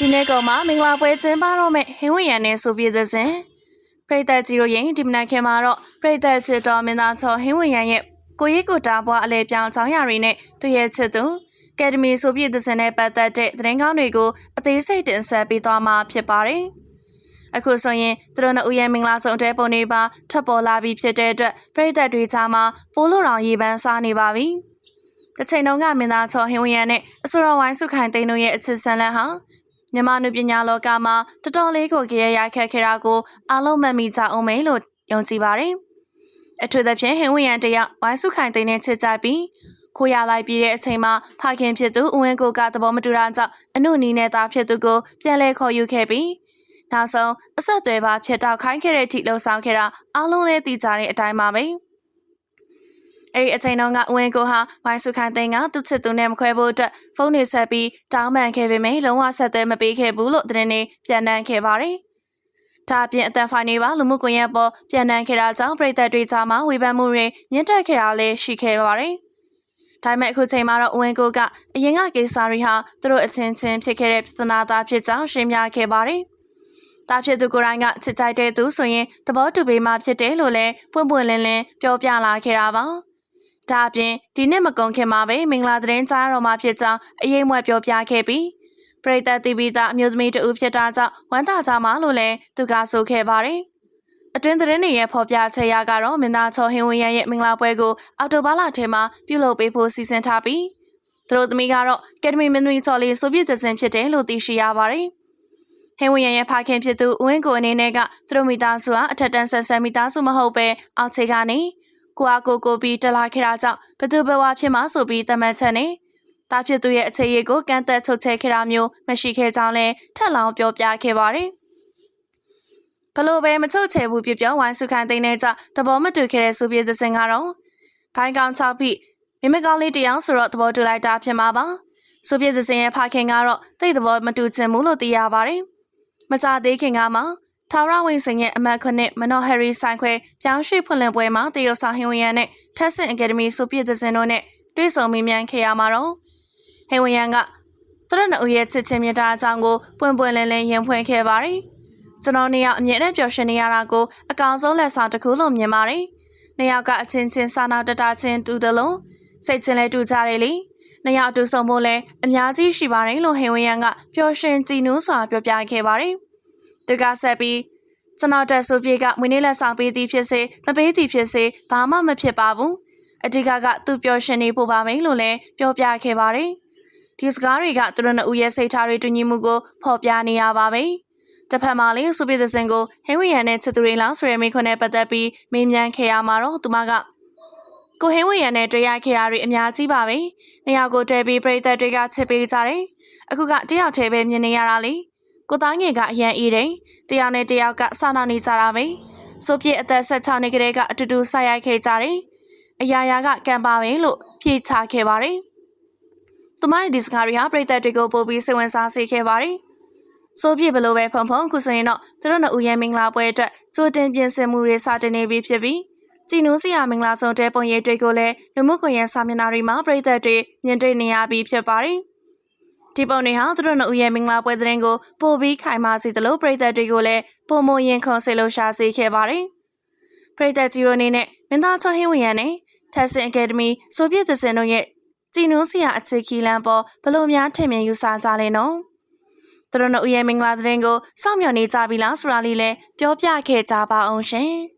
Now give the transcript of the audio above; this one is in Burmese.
ဒီနေ့ကောင်မှာမင်္ဂလာပွဲကျင်းပတော့မဲ့ဟင်းဝရံနဲ့ဆိုပြတဲ့စဉ်ပရိသတ်ကြီးတို့ရင်ဒီမနက်ခင်းမှာတော့ပရိသတ်ချစ်တော်မင်းသားချောဟင်းဝရံရဲ့ကိုရီကိုတာဘွားအလဲပြောင်းချောင်းရရီနဲ့သူရဲ့ချစ်သူကယ်ဒမီဆိုပြတဲ့စဉ်နဲ့ပတ်သက်တဲ့သတင်းကောင်းတွေကိုအသေးစိတ်တင်ဆက်ပေးသွားမှာဖြစ်ပါတယ်။အခုဆိုရင်သူတို့နှစ်ဦးရဲ့မင်္ဂလာဆောင်တဲ့ပုံတွေပါထပ်ပေါ်လာပြီးဖြစ်တဲ့အတွက်ပရိသတ်တွေကြားမှာပိုးလို့တောင်ရေပန်းစားနေပါပြီ။တစ်ချိန်လုံးကမင်းသားချောဟင်းဝရံနဲ့အစိုးရဝိုင်းစုခိုင်သိန်းတို့ရဲ့အချစ်ဆန်းလန်းဟာ မြန်မာနုပညာလောကမှာတော်တော်လေးကိုကြရရခက်ခဲတာကိုအားလုံးမှတ်မိကြအောင်မယ်လို့ယုံကြည်ပါတယ်။အထူးသဖြင့်ဟင်ဝရန်တရဝိုင်းစုခိုင်သိန်းနဲ့ချစ်ကြပြီးခိုးရလိုက်ပြီးတဲ့အချိန်မှာဖခင်ဖြစ်သူဦးဝင်းကိုကသဘောမတူတာကြောင့်အနုနီနဲ့သားဖြစ်သူကိုပြန်လဲခေါ်ယူခဲ့ပြီးနောက်ဆုံးအဆက်အသွယ်ပါဖြစ်တော့ခိုင်းခဲ့တဲ့အထိလှုံ့ဆော်ခဲ့တာအားလုံးလည်းသိကြတဲ့အတိုင်းပါပဲ။ အဲ့ဒီအချိန်တုန်းကဦးဝင်းကိုဟာဝိုင်းစုခိုင်သိန်းကသူ့ချစ်သူနဲ့မခွဲဖို့အတွက်ဖုန်းတွေဆက်ပြီးတောင်းပန်ခဲ့ပေမယ့်လုံးဝဆက်သွဲမပေးခဲ့ဘူးလို့သတင်းတွေပြန်နှံခဲ့ပါတယ်။ဒါအပြင်အတန်ဖိုင်တွေပါလူမှုကွန်ရက်ပေါ်ပြန်နှံခဲ့တာကြောင့်ပြည်သက်တွေကြားမှာဝေဖန်မှုတွေညှင့်တက်ခဲ့တာလည်းရှိခဲ့ပါတယ်။ဒါပေမဲ့အခုချိန်မှာတော့ဦးဝင်းကိုကအရင်ကကိစ္စတွေဟာသူတို့အချင်းချင်းဖြစ်ခဲ့တဲ့ပြဿနာသားဖြစ်ကြောင်းရှင်းပြခဲ့ပါတယ်။တာဖြစ်သူကိုယ်တိုင်ကချစ်ကြိုက်တဲ့သူဆိုရင်သဘောတူပေးမှဖြစ်တယ်လို့လည်းပွင့်ပွင့်လင်းလင်းပြောပြလာခဲ့တာပါ။ ဒါအပြင်ဒီနှစ်မကုန်ခင်မှာပဲမင်္ဂလာသတင်းကြားတော်မှာဖြစ်ကြောင်းအရေးမွက်ပြောပြခဲ့ပြီးပရိသတ်တီဗီသားအမျိုးသမီးတဦးဖြစ်တာကြောင့်ဝမ်းသာကြမှာလို့လည်းသူကဆိုခဲ့ပါတယ်။အတွင်းသတင်းတွေရဲ့ဖော်ပြချက်ရကတော့မင်းသားချောဟင်းဝင်းရဲ့မင်္ဂလာပွဲကိုအော်တိုဘာလထဲမှာပြုလုပ်ပေးဖို့စီစဉ်ထားပြီးသူတို့သမီးကတော့ကက်ဒမီမင်းသမီးချော်လီဆိုဗီယက်သင်ဖြစ်တယ်လို့သိရှိရပါတယ်။ဟင်းဝရရဲ့ဖခင်ဖြစ်သူဦးဝင်းကိုအနေနဲ့ကသူတို့မိသားစုဟာအထက်တန်းဆက်ဆက်မိသားစုမဟုတ်ပဲအောက်ခြေကနေ ကိုအားကိုကိုပြီးတလာခဲ့တာကြောင့်ဘသူဘဝဖြစ်မှဆိုပြီးတမန်ချက်နေတာဖြစ်သူရဲ့အခြေရကိုကန့်သက်ချုပ်ချဲခဲ့တာမျိုးမရှိခဲ့ကြောင်းလည်းထပ်လောင်းပြောပြခဲ့ပါတယ်ဘလို့ပဲမချုပ်ချယ်ဘူးပြပြောဝိုင်းစုခိုင်သိန်းနဲ့ကြသဘောမတူခဲ့တဲ့ဆိုပြသစင်ကတော့ဘိုင်းကောင်6ဖိမိမကောင်းလေးတယောက်ဆိုတော့သဘောတူလိုက်တာဖြစ်မှာပါဆိုပြသစင်ရဲ့ဖခင်ကတော့တိတ်သဘောမတူချင်ဘူးလို့သိရပါတယ်မကြသေးခင်ကမှ ထာဝရဝင်းစင်ရဲ့အမတ်ခွနဲ့မနော်ဟယ်ရီဆိုင်ခွဲပြောင်းရွှေ့ဖွင့်လင်းပွဲမှာတရုတ်ဆောင်ဟင်ဝယန်နဲ့ထက်ဆင်အကယ်ဒမီဆိုပြည့်တဲ့စင်တို့နဲ့တွေ့ဆုံမေးမြန်းခဲ့ရမှာတော့ဟင်ဝယန်ကသူတို့နှစ်ဦးရဲ့ချစ်ချင်းမြတ်တာအကြောင်းကိုပွင့်ပွင့်လင်းလင်းရင်ဖွင့်ခဲ့ပါတယ်။ကျွန်တော်နေရောက်အမြဲတမ်းပျော်ရွှင်နေရတာကိုအကောင်ဆုံးလက်ဆောင်တစ်ခုလို့မြင်ပါတယ်။နှစ်ယောက်ကအချင်းချင်းစာနာတတချင်းတူတယ်လို့စိတ်ချင်းလည်းတူကြတယ်လေ။နှစ်ယောက်အတူဆုံဖို့လည်းအများကြီးရှိပါတယ်လို့ဟင်ဝယန်ကပျော်ရွှင်ကြည်နူးစွာပြောပြခဲ့ပါတယ်။ သူကဆက်ပြီးကျွန်တော်တက်ဆိုပြေကမွေးနေ့လက်ဆောင်ပေးသည်ဖြစ်စေမပေးသည်ဖြစ်စေဘာမှမဖြစ်ပါဘူးအဓိကကသူပျော်ရွှင်နေဖို့ပါမယ်လို့လည်းပြောပြခဲ့ပါတယ်ဒီစကားတွေကသူတို့နှစ်ဦးရဲ့စိတ်ထားတွေတူညီမှုကိုဖော်ပြနေရပါပဲတစ်ဖက်မှာလေးစုပြတဲ့စင်ကိုဟင်းဝီယန်နဲ့ချစ်သူတွေလောင်းဆိုရမိခွန်းနဲ့ပတ်သက်ပြီးမေးမြန်းခဲ့ရမှာတော့သူမကကိုဟင်းဝီယန်နဲ့တွေ့ရခဲ့တာတွေအများကြီးပါပဲ။နေရာကိုတွေ့ပြီးပြိသက်တွေကချစ်ပေးကြတယ်။အခုကတယောက်တည်းပဲမြင်နေရတာလေ။ ကိုသားငယ်ကအရန်အေးတယ်တယောက်နဲ့တယောက်ကစာနာနေကြတာပဲဆိုပြစ်အသက်16နှစ်ကလေးကအတူတူဆက်ရိုက်ခဲ့ကြတယ်အရာရာကကံပါပဲလို့ဖြေချခဲ့ပါတယ်သူမရဲ့ဒီစကားတွေဟာပြည်သက်တွေကိုပို့ပြီးစိတ်ဝင်စားစေခဲ့ပါတယ်ဆိုပြစ်ဘလို့ပဲဖုံဖုံခုဆိုရင်တော့သူတို့နှစ်ဦးရဲ့မင်္ဂလာပွဲအတွက်ကြိုတင်ပြင်ဆင်မှုတွေစတင်နေပြီဖြစ်ပြီးကြည်နူးစရာမင်္ဂလာဆောင်တဲ့ပုံရိပ်တွေကိုလည်းလူမှုကွန်ရက်စာမျက်နှာတွေမှာပြည်သက်တွေမြင်တွေ့နေရပြီးဖြစ်ပါတယ် ဒီပုံတွေဟာသူတို့နှစ်ဦးရဲ့မင်္ဂလာပွဲသတင်းကိုပို့ပြီးခိုင်မာစေသလိုပရိသတ်တွေကိုလည်းပုံမရင်ခွန်စေလို့ရှာစေခဲ့ပါတယ်။ပရိသတ်ကြီးတို့အနေနဲ့မင်းသားချောဟင်းဝင်ရနဲ့ထက်ဆင်အကယ်ဒမီဆိုဗီယက်သစင်တို့ရဲ့ကြည်နုံးစရာအခြေခီလန်ပေါ်ဘလို့များထင်မြင်ယူဆကြလဲနော်။သူတို့နှစ်ဦးရဲ့မင်္ဂလာသတင်းကိုစောင့်မျှော်နေကြပြီလားဆိုတာလေးလည်းပြောပြခဲ့ကြပါအောင်ရှင်။